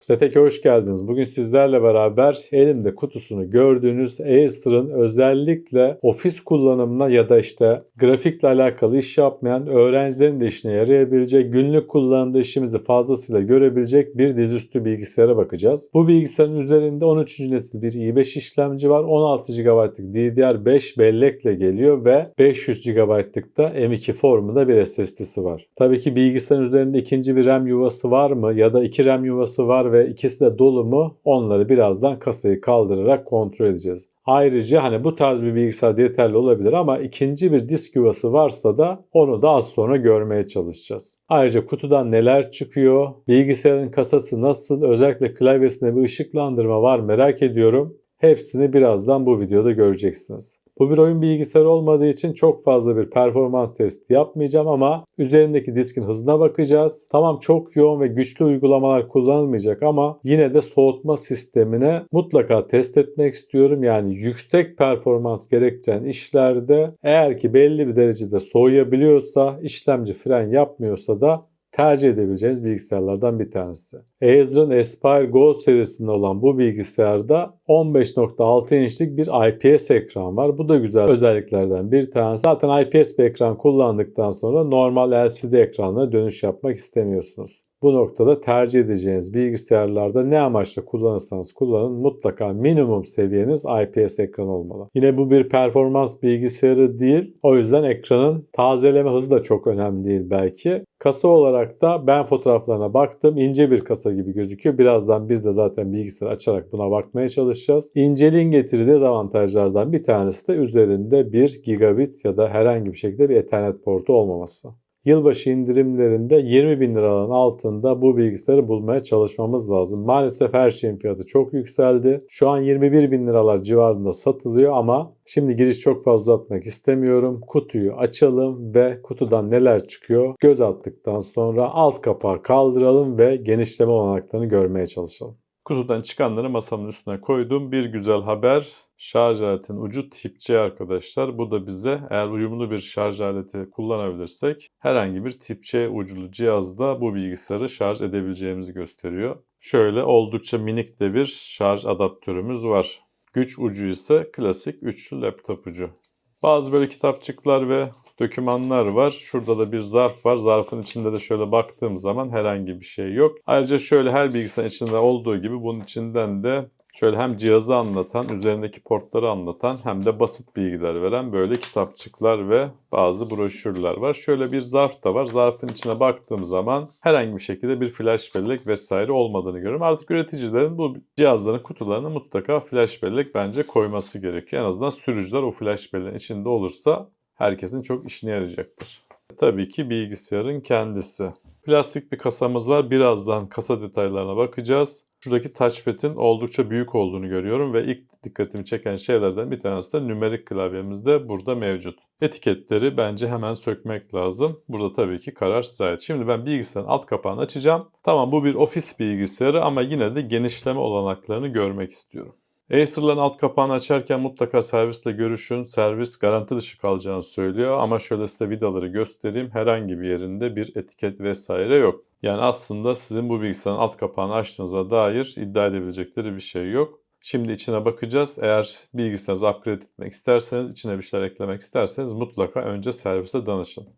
Seteke hoş geldiniz. Bugün sizlerle beraber elimde kutusunu gördüğünüz Acer'ın özellikle ofis kullanımına ya da işte grafikle alakalı iş yapmayan öğrencilerin de işine yarayabilecek, günlük kullanımda işimizi fazlasıyla görebilecek bir dizüstü bilgisayara bakacağız. Bu bilgisayarın üzerinde 13. nesil bir i5 işlemci var. 16 GB'lık DDR5 bellekle geliyor ve 500 GB'lık da M2 formunda bir SSD'si var. Tabii ki bilgisayarın üzerinde ikinci bir RAM yuvası var mı ya da iki RAM yuvası var ve ikisi de dolu mu onları birazdan kasayı kaldırarak kontrol edeceğiz. Ayrıca hani bu tarz bir bilgisayar yeterli olabilir ama ikinci bir disk yuvası varsa da onu da az sonra görmeye çalışacağız. Ayrıca kutudan neler çıkıyor, bilgisayarın kasası nasıl, özellikle klavyesinde bir ışıklandırma var merak ediyorum. Hepsini birazdan bu videoda göreceksiniz. Bu bir oyun bilgisayarı olmadığı için çok fazla bir performans testi yapmayacağım ama üzerindeki diskin hızına bakacağız. Tamam çok yoğun ve güçlü uygulamalar kullanılmayacak ama yine de soğutma sistemine mutlaka test etmek istiyorum. Yani yüksek performans gerektiren işlerde eğer ki belli bir derecede soğuyabiliyorsa, işlemci fren yapmıyorsa da tercih edebileceğiniz bilgisayarlardan bir tanesi. Acer'ın Aspire Go serisinde olan bu bilgisayarda 15.6 inçlik bir IPS ekran var. Bu da güzel özelliklerden bir tanesi. Zaten IPS bir ekran kullandıktan sonra normal LCD ekranına dönüş yapmak istemiyorsunuz. Bu noktada tercih edeceğiniz bilgisayarlarda ne amaçla kullanırsanız kullanın mutlaka minimum seviyeniz IPS ekran olmalı. Yine bu bir performans bilgisayarı değil. O yüzden ekranın tazeleme hızı da çok önemli değil belki. Kasa olarak da ben fotoğraflarına baktım. İnce bir kasa gibi gözüküyor. Birazdan biz de zaten bilgisayar açarak buna bakmaya çalışacağız. İnceliğin getirdiği dezavantajlardan bir tanesi de üzerinde 1 gigabit ya da herhangi bir şekilde bir ethernet portu olmaması. Yılbaşı indirimlerinde 20 bin liranın altında bu bilgisayarı bulmaya çalışmamız lazım. Maalesef her şeyin fiyatı çok yükseldi. Şu an 21 bin liralar civarında satılıyor ama şimdi giriş çok fazla atmak istemiyorum. Kutuyu açalım ve kutudan neler çıkıyor göz attıktan sonra alt kapağı kaldıralım ve genişleme olanaklarını görmeye çalışalım. Kutudan çıkanları masamın üstüne koydum. Bir güzel haber. Şarj aletinin ucu tip C arkadaşlar. Bu da bize eğer uyumlu bir şarj aleti kullanabilirsek herhangi bir tip C uclu cihazda bu bilgisayarı şarj edebileceğimizi gösteriyor. Şöyle oldukça minik de bir şarj adaptörümüz var. Güç ucu ise klasik üçlü laptop ucu. Bazı böyle kitapçıklar ve dokümanlar var. Şurada da bir zarf var. Zarfın içinde de şöyle baktığım zaman herhangi bir şey yok. Ayrıca şöyle her bilgisayarın içinde olduğu gibi bunun içinden de şöyle hem cihazı anlatan, üzerindeki portları anlatan hem de basit bilgiler veren böyle kitapçıklar ve bazı broşürler var. Şöyle bir zarf da var. Zarfın içine baktığım zaman herhangi bir şekilde bir flash bellek vesaire olmadığını görüyorum. Artık üreticilerin bu cihazların kutularına mutlaka flash bellek bence koyması gerekiyor. En azından sürücüler o flash belleğin içinde olursa herkesin çok işine yarayacaktır. Tabii ki bilgisayarın kendisi. Plastik bir kasamız var. Birazdan kasa detaylarına bakacağız. Şuradaki touchpad'in oldukça büyük olduğunu görüyorum ve ilk dikkatimi çeken şeylerden bir tanesi de nümerik klavyemiz de burada mevcut. Etiketleri bence hemen sökmek lazım. Burada tabii ki karar size ait. Şimdi ben bilgisayarın alt kapağını açacağım. Tamam bu bir ofis bilgisayarı ama yine de genişleme olanaklarını görmek istiyorum. Acer'ların alt kapağını açarken mutlaka servisle görüşün. Servis garanti dışı kalacağını söylüyor ama şöyle size vidaları göstereyim. Herhangi bir yerinde bir etiket vesaire yok. Yani aslında sizin bu bilgisayarın alt kapağını açtığınıza dair iddia edebilecekleri bir şey yok. Şimdi içine bakacağız. Eğer bilgisayarınızı upgrade etmek isterseniz, içine bir şeyler eklemek isterseniz mutlaka önce servise danışın.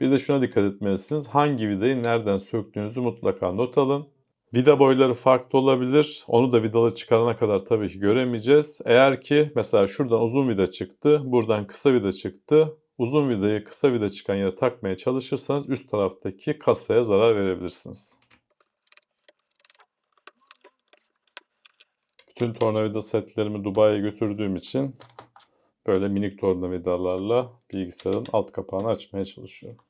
Bir de şuna dikkat etmelisiniz. Hangi vidayı nereden söktüğünüzü mutlaka not alın. Vida boyları farklı olabilir. Onu da vidalı çıkarana kadar tabii ki göremeyeceğiz. Eğer ki mesela şuradan uzun vida çıktı, buradan kısa vida çıktı. Uzun vidayı kısa vida çıkan yere takmaya çalışırsanız üst taraftaki kasaya zarar verebilirsiniz. Bütün tornavida setlerimi Dubai'ye götürdüğüm için böyle minik tornavidalarla bilgisayarın alt kapağını açmaya çalışıyorum.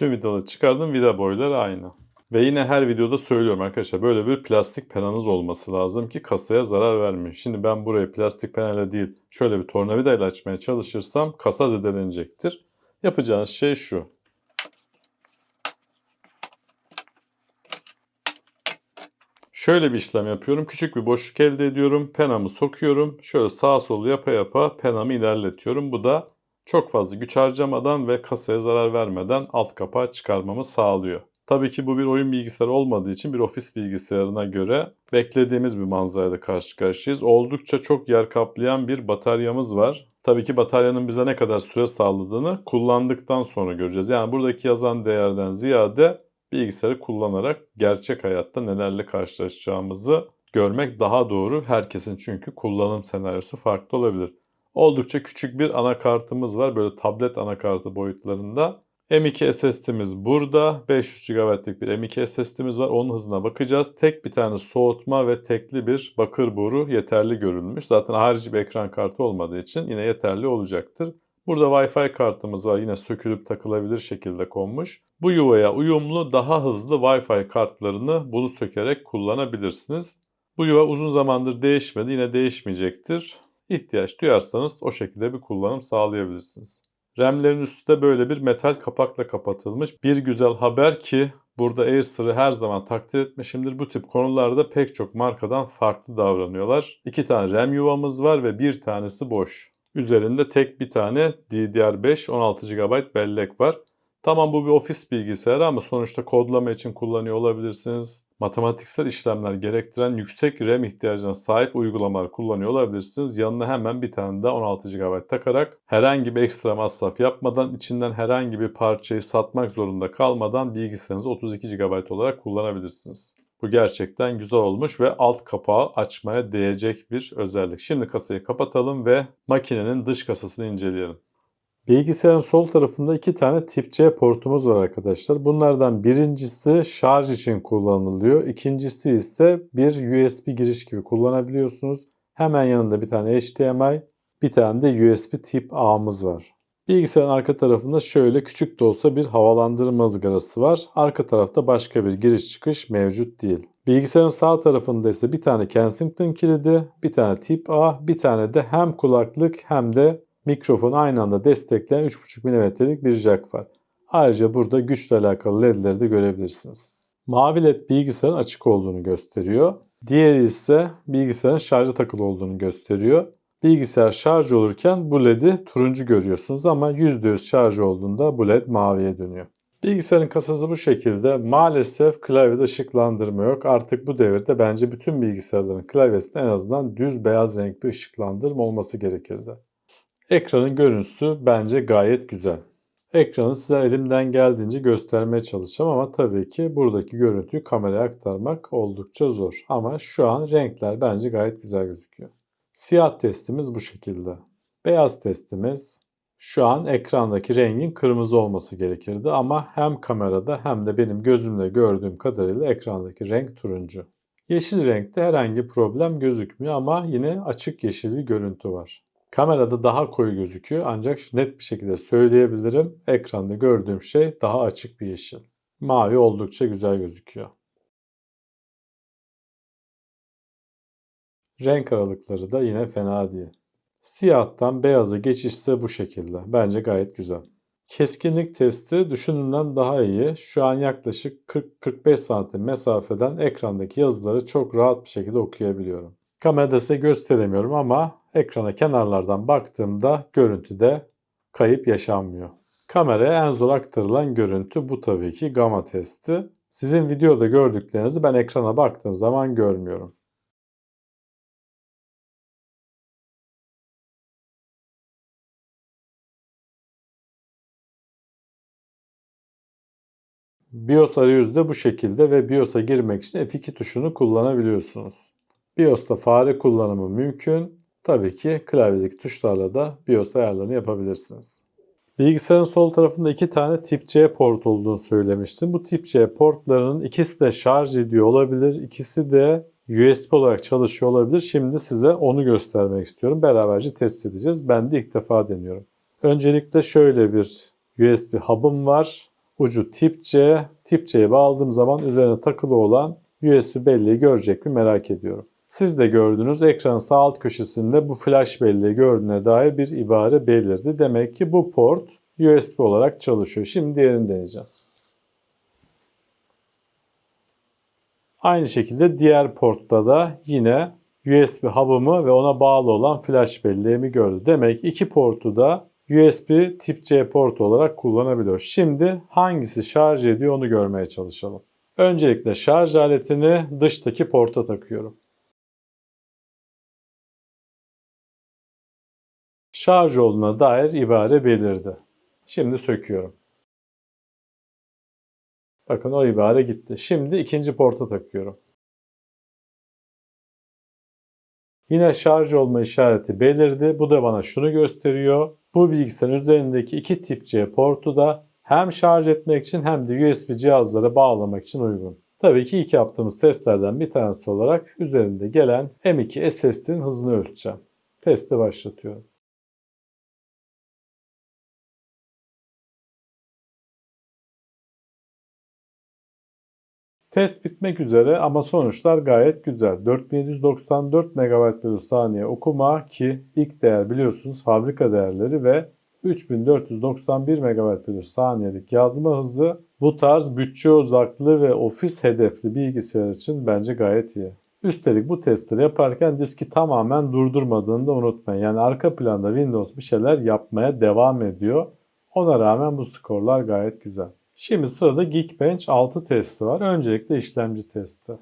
Bütün vidaları çıkardım. Vida boyları aynı. Ve yine her videoda söylüyorum arkadaşlar böyle bir plastik penanız olması lazım ki kasaya zarar vermiyor. Şimdi ben burayı plastik penayla değil şöyle bir tornavida ile açmaya çalışırsam kasa zedelenecektir. Yapacağınız şey şu. Şöyle bir işlem yapıyorum. Küçük bir boşluk elde ediyorum. Penamı sokuyorum. Şöyle sağa sola yapa yapa penamı ilerletiyorum. Bu da çok fazla güç harcamadan ve kasaya zarar vermeden alt kapağı çıkarmamı sağlıyor. Tabii ki bu bir oyun bilgisayarı olmadığı için bir ofis bilgisayarına göre beklediğimiz bir manzarayla karşı karşıyayız. Oldukça çok yer kaplayan bir bataryamız var. Tabii ki bataryanın bize ne kadar süre sağladığını kullandıktan sonra göreceğiz. Yani buradaki yazan değerden ziyade bilgisayarı kullanarak gerçek hayatta nelerle karşılaşacağımızı görmek daha doğru. Herkesin çünkü kullanım senaryosu farklı olabilir. Oldukça küçük bir anakartımız var. Böyle tablet anakartı boyutlarında. M2 SSD'miz burada. 500 GB'lık bir M2 SSD'miz var. Onun hızına bakacağız. Tek bir tane soğutma ve tekli bir bakır boru yeterli görülmüş. Zaten harici bir ekran kartı olmadığı için yine yeterli olacaktır. Burada Wi-Fi kartımız var. Yine sökülüp takılabilir şekilde konmuş. Bu yuvaya uyumlu daha hızlı Wi-Fi kartlarını bunu sökerek kullanabilirsiniz. Bu yuva uzun zamandır değişmedi. Yine değişmeyecektir. İhtiyaç duyarsanız o şekilde bir kullanım sağlayabilirsiniz. RAM'lerin üstü de böyle bir metal kapakla kapatılmış. Bir güzel haber ki burada Acer'ı her zaman takdir etmişimdir. Bu tip konularda pek çok markadan farklı davranıyorlar. İki tane RAM yuvamız var ve bir tanesi boş. Üzerinde tek bir tane DDR5 16 GB bellek var. Tamam bu bir ofis bilgisayarı ama sonuçta kodlama için kullanıyor olabilirsiniz. Matematiksel işlemler gerektiren yüksek RAM ihtiyacına sahip uygulamalar kullanıyor olabilirsiniz. Yanına hemen bir tane daha 16 GB takarak herhangi bir ekstra masraf yapmadan içinden herhangi bir parçayı satmak zorunda kalmadan bilgisayarınızı 32 GB olarak kullanabilirsiniz. Bu gerçekten güzel olmuş ve alt kapağı açmaya değecek bir özellik. Şimdi kasayı kapatalım ve makinenin dış kasasını inceleyelim. Bilgisayarın sol tarafında iki tane tip C portumuz var arkadaşlar. Bunlardan birincisi şarj için kullanılıyor. İkincisi ise bir USB giriş gibi kullanabiliyorsunuz. Hemen yanında bir tane HDMI, bir tane de USB tip A'mız var. Bilgisayarın arka tarafında şöyle küçük de olsa bir havalandırma ızgarası var. Arka tarafta başka bir giriş çıkış mevcut değil. Bilgisayarın sağ tarafında ise bir tane Kensington kilidi, bir tane tip A, bir tane de hem kulaklık hem de mikrofonu aynı anda destekleyen 3.5 mm'lik bir jack var. Ayrıca burada güçle alakalı ledleri de görebilirsiniz. Mavi led bilgisayarın açık olduğunu gösteriyor. Diğeri ise bilgisayarın şarjı takılı olduğunu gösteriyor. Bilgisayar şarj olurken bu led'i turuncu görüyorsunuz ama %100 şarj olduğunda bu led maviye dönüyor. Bilgisayarın kasası bu şekilde. Maalesef klavyede ışıklandırma yok. Artık bu devirde bence bütün bilgisayarların klavyesinde en azından düz beyaz renk bir ışıklandırma olması gerekirdi. Ekranın görüntüsü bence gayet güzel. Ekranı size elimden geldiğince göstermeye çalışacağım ama tabii ki buradaki görüntüyü kameraya aktarmak oldukça zor. Ama şu an renkler bence gayet güzel gözüküyor. Siyah testimiz bu şekilde. Beyaz testimiz şu an ekrandaki rengin kırmızı olması gerekirdi ama hem kamerada hem de benim gözümle gördüğüm kadarıyla ekrandaki renk turuncu. Yeşil renkte herhangi problem gözükmüyor ama yine açık yeşil bir görüntü var. Kamerada daha koyu gözüküyor ancak net bir şekilde söyleyebilirim. Ekranda gördüğüm şey daha açık bir yeşil. Mavi oldukça güzel gözüküyor. Renk aralıkları da yine fena değil. Siyahtan beyaza geçiş ise bu şekilde. Bence gayet güzel. Keskinlik testi düşündüğümden daha iyi. Şu an yaklaşık 40-45 santim mesafeden ekrandaki yazıları çok rahat bir şekilde okuyabiliyorum. Kamerada size gösteremiyorum ama ekrana kenarlardan baktığımda görüntüde kayıp yaşanmıyor. Kameraya en zor aktarılan görüntü bu tabii ki gamma testi. Sizin videoda gördüklerinizi ben ekrana baktığım zaman görmüyorum. BIOS arayüzü de bu şekilde ve BIOS'a girmek için F2 tuşunu kullanabiliyorsunuz. BIOS'ta fare kullanımı mümkün. Tabii ki klavyedeki tuşlarla da BIOS ayarlarını yapabilirsiniz. Bilgisayarın sol tarafında iki tane tip C port olduğunu söylemiştim. Bu tip C portlarının ikisi de şarj ediyor olabilir. İkisi de USB olarak çalışıyor olabilir. Şimdi size onu göstermek istiyorum. Beraberce test edeceğiz. Ben de ilk defa deniyorum. Öncelikle şöyle bir USB hub'ım var. Ucu tip C. Tip C'ye bağladığım zaman üzerine takılı olan USB belleği görecek mi merak ediyorum. Siz de gördünüz ekranın sağ alt köşesinde bu flash belleği gördüğüne dair bir ibare belirdi. Demek ki bu port USB olarak çalışıyor. Şimdi diğerini deneyeceğim. Aynı şekilde diğer portta da yine USB hub'ımı ve ona bağlı olan flash belleğimi gördü. Demek iki portu da USB tip C port olarak kullanabiliyoruz. Şimdi hangisi şarj ediyor onu görmeye çalışalım. Öncelikle şarj aletini dıştaki porta takıyorum. Şarj olduğuna dair ibare belirdi. Şimdi söküyorum. Bakın o ibare gitti. Şimdi ikinci porta takıyorum. Yine şarj olma işareti belirdi. Bu da bana şunu gösteriyor. Bu bilgisayarın üzerindeki iki tip C portu da hem şarj etmek için hem de USB cihazlara bağlamak için uygun. Tabii ki ilk yaptığımız testlerden bir tanesi olarak üzerinde gelen M2 SSD'nin hızını ölçeceğim. Testi başlatıyorum. Test bitmek üzere ama sonuçlar gayet güzel. 4794 MB bölü saniye okuma ki ilk değer biliyorsunuz fabrika değerleri ve 3491 MB bölü saniyelik yazma hızı bu tarz bütçe uzaklığı ve ofis hedefli bilgisayar için bence gayet iyi. Üstelik bu testleri yaparken diski tamamen durdurmadığını da unutmayın. Yani arka planda Windows bir şeyler yapmaya devam ediyor. Ona rağmen bu skorlar gayet güzel. Şimdi sırada Geekbench 6 testi var. Öncelikle işlemci testi.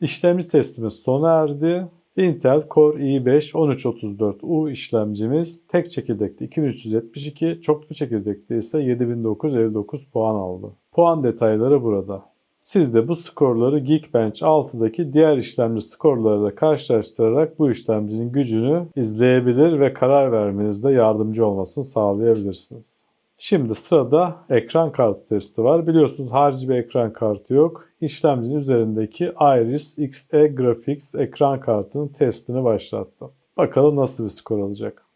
İşlemci testimiz sona erdi. Intel Core i5-1334U işlemcimiz tek çekirdekte 2372, çoklu çekirdekte ise 7959 puan aldı. Puan detayları burada. Siz de bu skorları Geekbench 6'daki diğer işlemci skorlarıyla karşılaştırarak bu işlemcinin gücünü izleyebilir ve karar vermenizde yardımcı olmasını sağlayabilirsiniz. Şimdi sırada ekran kartı testi var. Biliyorsunuz harici bir ekran kartı yok. İşlemcinin üzerindeki Iris Xe Graphics ekran kartının testini başlattım. Bakalım nasıl bir skor alacak.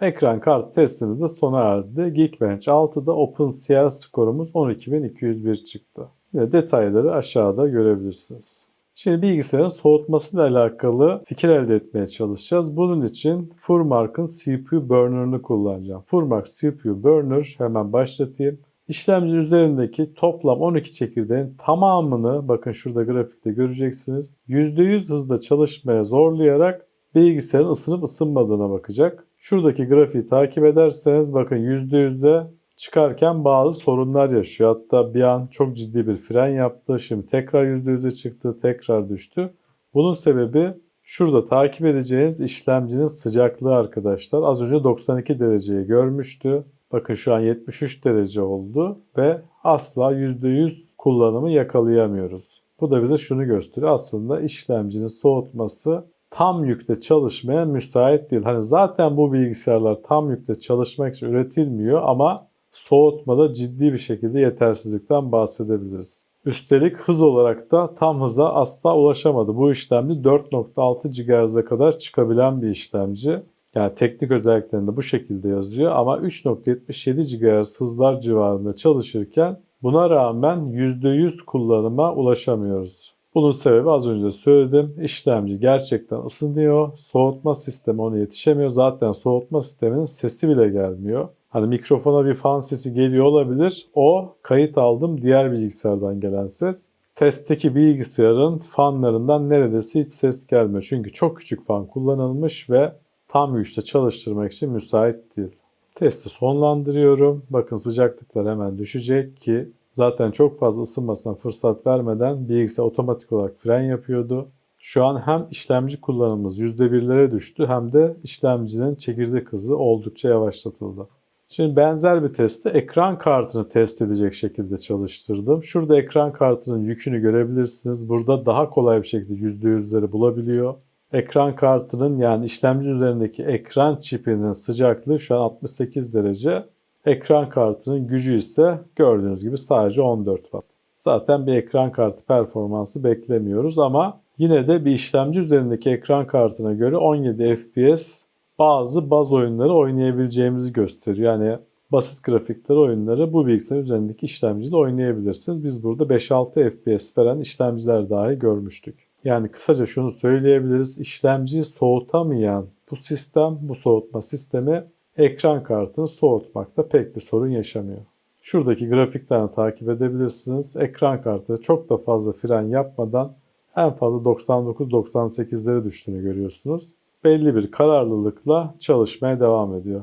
Ekran kart testimizde sona erdi. Geekbench 6'da OpenCL skorumuz 12.201 çıktı. Detayları aşağıda görebilirsiniz. Şimdi bilgisayarın soğutmasıyla alakalı fikir elde etmeye çalışacağız. Bunun için Furmark'ın CPU Burner'ını kullanacağım. Furmark CPU Burner hemen başlatayım. İşlemci üzerindeki toplam 12 çekirdeğin tamamını bakın şurada grafikte göreceksiniz. %100 hızda çalışmaya zorlayarak bilgisayarın ısınıp ısınmadığına bakacak. Şuradaki grafiği takip ederseniz bakın %100'de çıkarken bazı sorunlar yaşıyor. Hatta bir an çok ciddi bir fren yaptı. Şimdi tekrar %100'e çıktı, tekrar düştü. Bunun sebebi şurada takip edeceğiniz işlemcinin sıcaklığı arkadaşlar. Az önce 92 dereceyi görmüştü. Bakın şu an 73 derece oldu ve asla %100 kullanımı yakalayamıyoruz. Bu da bize şunu gösteriyor. Aslında işlemcinin soğutması tam yükte çalışmaya müsait değil. Hani zaten bu bilgisayarlar tam yükte çalışmak için üretilmiyor ama soğutmada ciddi bir şekilde yetersizlikten bahsedebiliriz. Üstelik hız olarak da tam hıza asla ulaşamadı. Bu işlemci 4.6 GHz'e kadar çıkabilen bir işlemci. Yani teknik özelliklerinde bu şekilde yazıyor ama 3.77 GHz hızlar civarında çalışırken buna rağmen %100 kullanıma ulaşamıyoruz. Bunun sebebi az önce söyledim. İşlemci gerçekten ısınıyor. Soğutma sistemi ona yetişemiyor. Zaten soğutma sisteminin sesi bile gelmiyor. Hani mikrofona bir fan sesi geliyor olabilir. O kayıt aldım diğer bilgisayardan gelen ses. Testteki bilgisayarın fanlarından neredeyse hiç ses gelmiyor. Çünkü çok küçük fan kullanılmış ve tam güçte çalıştırmak için müsait değil. Testi sonlandırıyorum. Bakın sıcaklıklar hemen düşecek ki zaten çok fazla ısınmasına fırsat vermeden bilgisayar otomatik olarak fren yapıyordu. Şu an hem işlemci kullanımımız %1'lere düştü hem de işlemcinin çekirdek hızı oldukça yavaşlatıldı. Şimdi benzer bir testi ekran kartını test edecek şekilde çalıştırdım. Şurada ekran kartının yükünü görebilirsiniz. Burada daha kolay bir şekilde %100'leri bulabiliyor. Ekran kartının yani işlemci üzerindeki ekran çipinin sıcaklığı şu an 68 derece. Ekran kartının gücü ise gördüğünüz gibi sadece 14 Watt. Zaten bir ekran kartı performansı beklemiyoruz ama yine de bir işlemci üzerindeki ekran kartına göre 17 FPS bazı baz oyunları oynayabileceğimizi gösteriyor. Yani basit grafikleri oyunları bu bilgisayar üzerindeki işlemciyle oynayabilirsiniz. Biz burada 5-6 FPS veren işlemciler dahi görmüştük. Yani kısaca şunu söyleyebiliriz. İşlemciyi soğutamayan bu sistem, bu soğutma sistemi ekran kartını soğutmakta pek bir sorun yaşamıyor. Şuradaki grafikten takip edebilirsiniz. Ekran kartı çok da fazla fren yapmadan en fazla 99-98'lere düştüğünü görüyorsunuz. Belli bir kararlılıkla çalışmaya devam ediyor.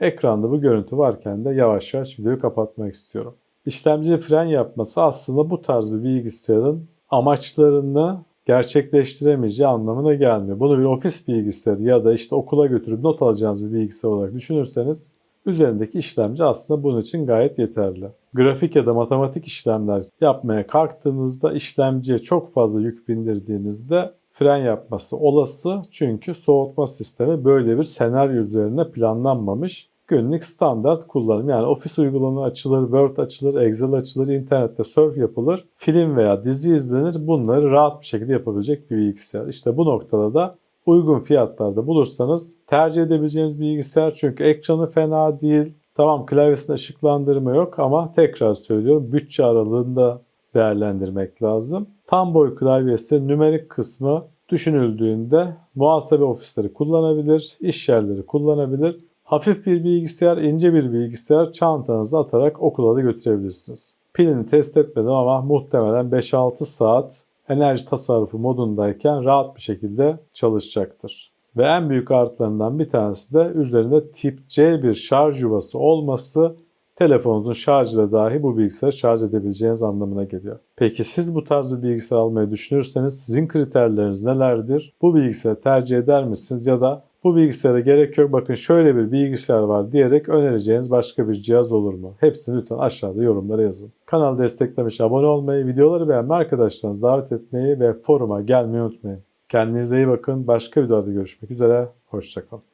Ekranda bu görüntü varken de yavaş yavaş videoyu kapatmak istiyorum. İşlemci fren yapması aslında bu tarz bir bilgisayarın amaçlarını gerçekleştiremeyeceği anlamına gelmiyor. Bunu bir ofis bilgisayarı ya da işte okula götürüp not alacağınız bir bilgisayar olarak düşünürseniz üzerindeki işlemci aslında bunun için gayet yeterli. Grafik ya da matematik işlemler yapmaya kalktığınızda işlemciye çok fazla yük bindirdiğinizde fren yapması olası çünkü soğutma sistemi böyle bir senaryo üzerine planlanmamış. Günlük standart kullanım yani ofis uygulama açılır, Word açılır, Excel açılır, internette surf yapılır, film veya dizi izlenir. Bunları rahat bir şekilde yapabilecek bir bilgisayar. İşte bu noktada da uygun fiyatlarda bulursanız tercih edebileceğiniz bilgisayar çünkü ekranı fena değil. Tamam klavyesinde ışıklandırma yok ama tekrar söylüyorum bütçe aralığında değerlendirmek lazım. Tam boy klavyesi nümerik kısmı düşünüldüğünde muhasebe ofisleri kullanabilir, iş yerleri kullanabilir. Hafif bir bilgisayar, ince bir bilgisayar çantanıza atarak okula da götürebilirsiniz. Pilini test etmedim ama muhtemelen 5-6 saat enerji tasarrufu modundayken rahat bir şekilde çalışacaktır. Ve en büyük artılarından bir tanesi de üzerinde tip C bir şarj yuvası olması telefonunuzun şarjıyla dahi bu bilgisayarı şarj edebileceğiniz anlamına geliyor. Peki siz bu tarz bir bilgisayar almayı düşünürseniz sizin kriterleriniz nelerdir? Bu bilgisayarı tercih eder misiniz ya da bu bilgisayara gerek yok bakın şöyle bir bilgisayar var diyerek önereceğiniz başka bir cihaz olur mu? Hepsini lütfen aşağıda yorumlara yazın. Kanalı desteklemiş abone olmayı, videoları beğenmeyi, arkadaşlarınızı davet etmeyi ve foruma gelmeyi unutmayın. Kendinize iyi bakın. Başka videoda görüşmek üzere. Hoşçakalın.